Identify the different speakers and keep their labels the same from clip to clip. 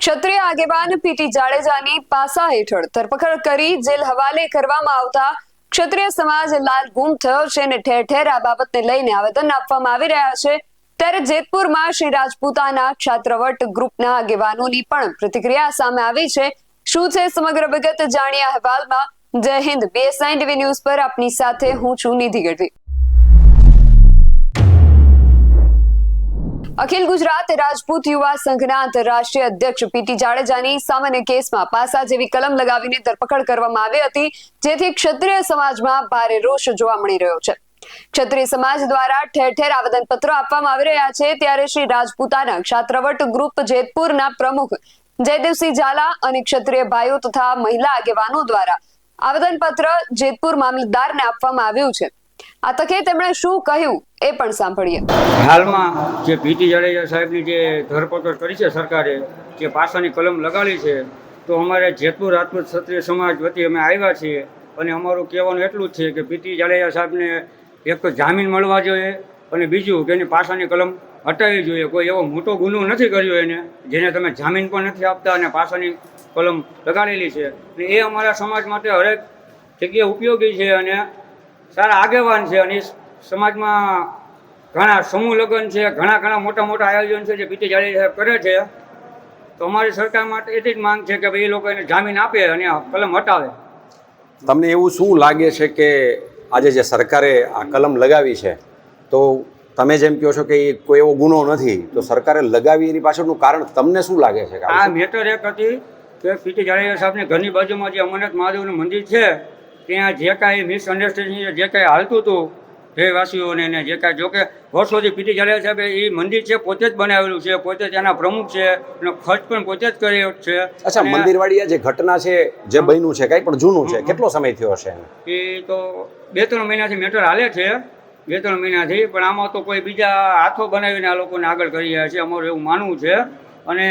Speaker 1: ક્ષત્રિય આગેવાન પીટી જાડેજાની પાસા હેઠળ ધરપકડ કરી જેલ હવાલે કરવામાં આવતા ક્ષત્રિય સમાજ લાલ ગુમ થયો છે અને ઠેર ઠેર આ બાબતને લઈને આવેદન આપવામાં આવી રહ્યા છે. ત્યારે જેતપુરમાં શ્રી રાજપૂતાના છાત્રવટ ગ્રુપના આગેવાનોની પણ પ્રતિક્રિયા સામે આવી છે. શું છે સમગ્ર વિગત જાણ્યા અહેવાલમાં? જય હિન્દ બીએસઆઈ ટીવી ન્યૂઝ પર આપની સાથે હું છું નિધિ ગઢવી. અખિલ ગુજરાત રાજપૂત યુવા સંઘના આંતરરાષ્ટ્રીય અધ્યક્ષ પીટી જાડેજાની સામાન્ય કેસમાં પાસા જેવી કલમ લગાવીને ધરપકડ કરવામાં આવી હતી, જેથી ક્ષત્રિય સમાજમાં ભારે રોષ જોવા મળી રહ્યો છે. ક્ષત્રિય સમાજ દ્વારા ઠેર ઠેર આવેદનપત્રો આપવામાં આવી રહ્યા છે, ત્યારે શ્રી રાજપૂતાના ક્ષાત્રવટ ગ્રુપ જેતપુરના પ્રમુખ જયદેવસિંહ ઝાલા અને ક્ષત્રિય ભાઈઓ તથા મહિલા આગેવાનો દ્વારા આવેદનપત્ર જેતપુર મામલતદારને આપવામાં આવ્યું છે. આ તકે તેમણે શું કહ્યું એ પણ સાંભળીએ.
Speaker 2: હાલમાં જે પીટી જાડેજા સાહેબની જે ધરપકડ કરી છે સરકારે, જે પાસાની કલમ લગાડી છે, તો અમારે જેતપુર આત્મ ક્ષત્રિય સમાજ વતી અમે આવ્યા છીએ અને અમારું કહેવાનું એટલું જ છે કે પીટી જાડેજા સાહેબને એક તો જામીન મળવા જોઈએ અને બીજું કે એની પાસાની કલમ હટાવી જોઈએ. કોઈ એવો મોટો ગુનો નથી કર્યો એને, જેને તમે જામીન પણ નથી આપતા અને પાસાની કલમ લગાડેલી છે. એ અમારા સમાજ માટે હરેક જગ્યાએ ઉપયોગી છે અને સારા આગેવાન છે અને સમાજમાં ઘણા સમૂહ લગ્ન છે ઘણા ઘણા મોટા મોટા આયોજન છે જે પીટી જાડેજા સાહેબ કરે છે. તો અમારી સરકાર માટે એટલી જ માંગ છે કે ભાઈ એ લોકો એને જામીન આપે અને આ કલમ હટાવે.
Speaker 3: તમને એવું શું લાગે છે કે આજે જે સરકારે આ કલમ લગાવી છે તો તમે જેમ કહો છો કે એ કોઈ એવો ગુનો નથી તો સરકારે લગાવી એની પાછળનું કારણ તમને શું લાગે છે
Speaker 2: આ મેટર એક હતી કે પીટી જાડેજા સાહેબની ઘરની બાજુમાં જે અમરનાથ મહાદેવનું મંદિર છે ત્યાં જે કાંઈ મિસઅન્ડરસ્ટેન્ડિંગ જે કાંઈ હાલતું હતું દેહવાસીઓને ને જે કાંઈ જોકે વર્ષોથી પીટી જાડેજા સાહેબે એ મંદિર છે પોતે જ બનાવેલું છે પોતે જ એના પ્રમુખ છે એનો ખર્ચ પણ પોતે જ કર્યો છે.
Speaker 3: અચ્છા મંદિરવાળી જે ઘટના છે જે બન્યું છે કાંઈ પણ જૂનું છે કેટલો સમય થયો હશે
Speaker 2: એ તો બે ત્રણ મહિનાથી મેટર હાલે છે બે ત્રણ મહિનાથી પણ આમાં તો કોઈ બીજા હાથો બનાવીને આ લોકોને આગળ કરી રહ્યા છે અમારું એવું માનવું છે. અને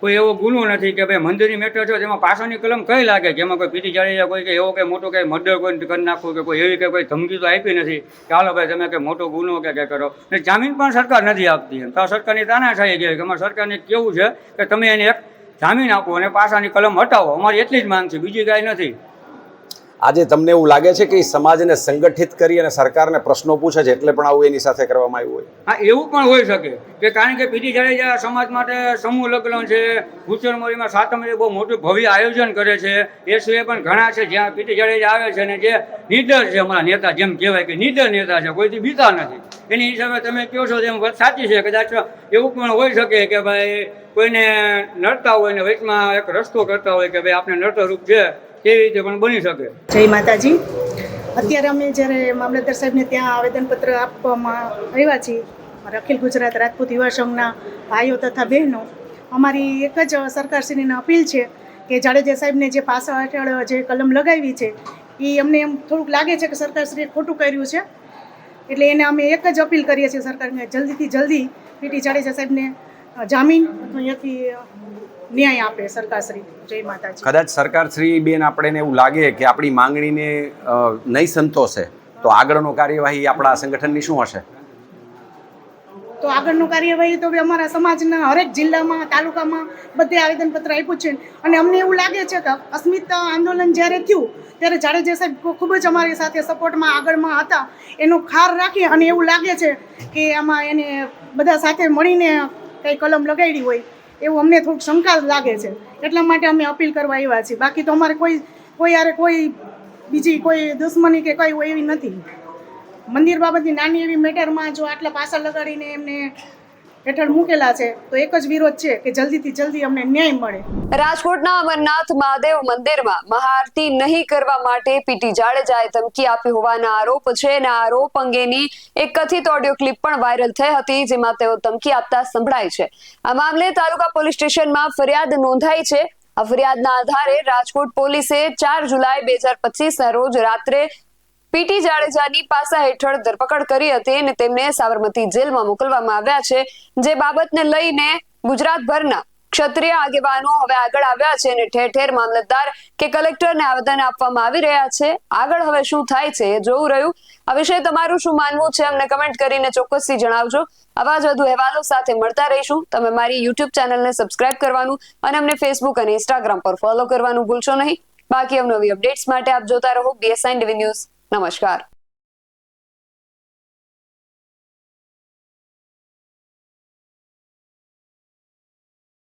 Speaker 2: કોઈ એવો ગુનો નથી કે ભાઈ મંદિરની મેટર છે તેમાં પાછળની કલમ કઈ લાગે? જેમાં કોઈ પીટી જાડેજા કોઈ કે એવો કે મોટો કંઈ મર્ડર કોઈ કરી નાખવું કે કોઈ એવી કે કોઈ ધમકી તો આપી નથી. ચાલો ભાઈ તમે કે મોટો ગુનો કે કંઈ કરો. ને જામીન પણ સરકાર નથી આપતી એમ. તો સરકારની સરકારની તાનાશાહી છે કે અમારે સરકારને કેવું છે કે તમે એને એક જામીન આપો અને પાસાની કલમ હટાવો. અમારી એટલી જ માંગ છે. બીજી કાંઈ નથી.
Speaker 3: આજે તમને એવું લાગે છે કે સમાજને સંગઠિત કરી અને સરકારને પ્રશ્નો પૂછે છે એટલે પણ આવું એની સાથે કરવામાં આવ્યું હોય?
Speaker 2: હા, એવું પણ હોઈ શકે. કે કારણ કે પીટી જાડેજા સમાજ માટે સમૂહ લગ્ન છે ભૂચરમોરીમાં સાતમરી બહુ મોટું ભવ્ય આયોજન કરે છે, એ સિવાય પણ ઘણા છે જ્યાં પીટી જાડેજા આવે છે ને જે નીડર છે અમારા નેતા, જેમ કહેવાય કે નીડર નેતા છે કોઈથી બીતા નથી. એની હિસાબે તમે કહો છો તેમ વાત સાચી છે, કદાચ એવું પણ હોઈ શકે કે ભાઈ કોઈને નડતા હોય ને વચમાં એક રસ્તો કરતા હોય કે ભાઈ આપણે નડતરૂપ છે તેવી રીતે પણ બની શકે?
Speaker 4: જય માતાજી. અત્યારે અમે જ્યારે મામલતદાર સાહેબને ત્યાં આવેદનપત્ર આપવામાં આવ્યા છીએ અખિલ ગુજરાત રાજપૂત યુવા સંઘના ભાઈઓ તથા બહેનો, અમારી એક જ સરકારશ્રીને અપીલ છે કે જાડેજા સાહેબને જે પાસા હેઠળ જે કલમ લગાવી છે એ અમને એમ થોડુંક લાગે છે કે સરકારશ્રીએ ખોટું કર્યું છે. એટલે એને અમે એક જ અપીલ કરીએ છીએ સરકારને, જલ્દીથી જલ્દી પીટી જાડેજા સાહેબને જામીન અથવા અહીંયાથી ન્યાય આપે સરકારશ્રી. જય માતાજી.
Speaker 3: કદાચ સરકાર શ્રી બેન આપણને એવું લાગે કે આપણી માંગણીને નહીં સંતોષે તો આગળનો કાર્યવાહી આપણા સંગઠનની શું હશે?
Speaker 4: તો આગળનું કાર્યવાહી તો અમારા સમાજના હરેક જિલ્લામાં તાલુકામાં બધે આવેદનપત્ર આપ્યું છે. અને અમને એવું લાગે છે કે અસ્મિતા આંદોલન જ્યારે થયું ત્યારે જાડેજા સાહેબ ખૂબ જ અમારી સાથે સપોર્ટમાં આગળમાં હતા. એનો ખાર રાખી અને એવું લાગે છે કે આમાં એને બધા સાથે મળીને કંઈ કલમ લગાડી હોય. એવું અમને થોડુંક શંકા લાગે છે. એટલા માટે અમે અપીલ કરવા આવ્યા છીએ. બાકી તો અમારે કોઈ કોઈ યારે કોઈ બીજી કોઈ દુશ્મની કે કોઈ એવી નથી. મંદિર બાબતની નાની એવી મેટરમાં જો આટલા પાસા લગાડીને એમને હેઠળ મૂકેલા છે. તો એક જ વિરોધ છે કે જલ્દીથી જલ્દી અમને ન્યાય મળે.
Speaker 1: રાજકોટના અમરનાથ મહાદેવ મંદિરમાં મહાઆરતી નહીં કરવા માટે પીટી જાડેજાએ ધમકી આપી હોવાના આરોપ છે અને આરોપ અંગેની એક કથિત ઓડિયો ક્લિપ પણ વાયરલ થઈ હતી, જેમાં તેઓ ધમકી આપતા સંભળાય છે. આ મામલે તાલુકા પોલીસ સ્ટેશનમાં ફરિયાદ નોંધાઈ છે. આ ફરિયાદના આધારે રાજકોટ પોલીસે ચાર જુલાઈ બે હજાર પચીસના રોજ રાત્રે પીટી જાડેજાની પાસા હેઠળ ધરપકડ કરી હતી અને તેમને સાબરમતી જેલમાં મોકલવામાં આવ્યા છે. જે બાબતને લઈને ગુજરાતભરના ક્ષત્રિય આગેવાનો હવે આગળ આવ્યા છે અને ઠેર ઠેર મામલતદાર કે કલેક્ટરને આવેદન આપવામાં આવી રહ્યા છે. આગળ હવે શું થાય છે એ જોવું રહ્યું. આ વિશે તમારું શું માનવું છે અમને કમેન્ટ કરીને ચોક્કસથી જણાવજો. આવા જ વધુ અહેવાલો સાથે મળતા રહીશું. તમે મારી યુટ્યુબ ચેનલને સબસ્ક્રાઇબ કરવાનું અને અમને ફેસબુક અને ઇન્સ્ટાગ્રામ પર ફોલો કરવાનું ભૂલશો નહીં. બાકી અવનવી અપડેટ્સ માટે આપ જોતા રહો બીએસઆઈ ટીવી ન્યૂઝ નમસ્કાર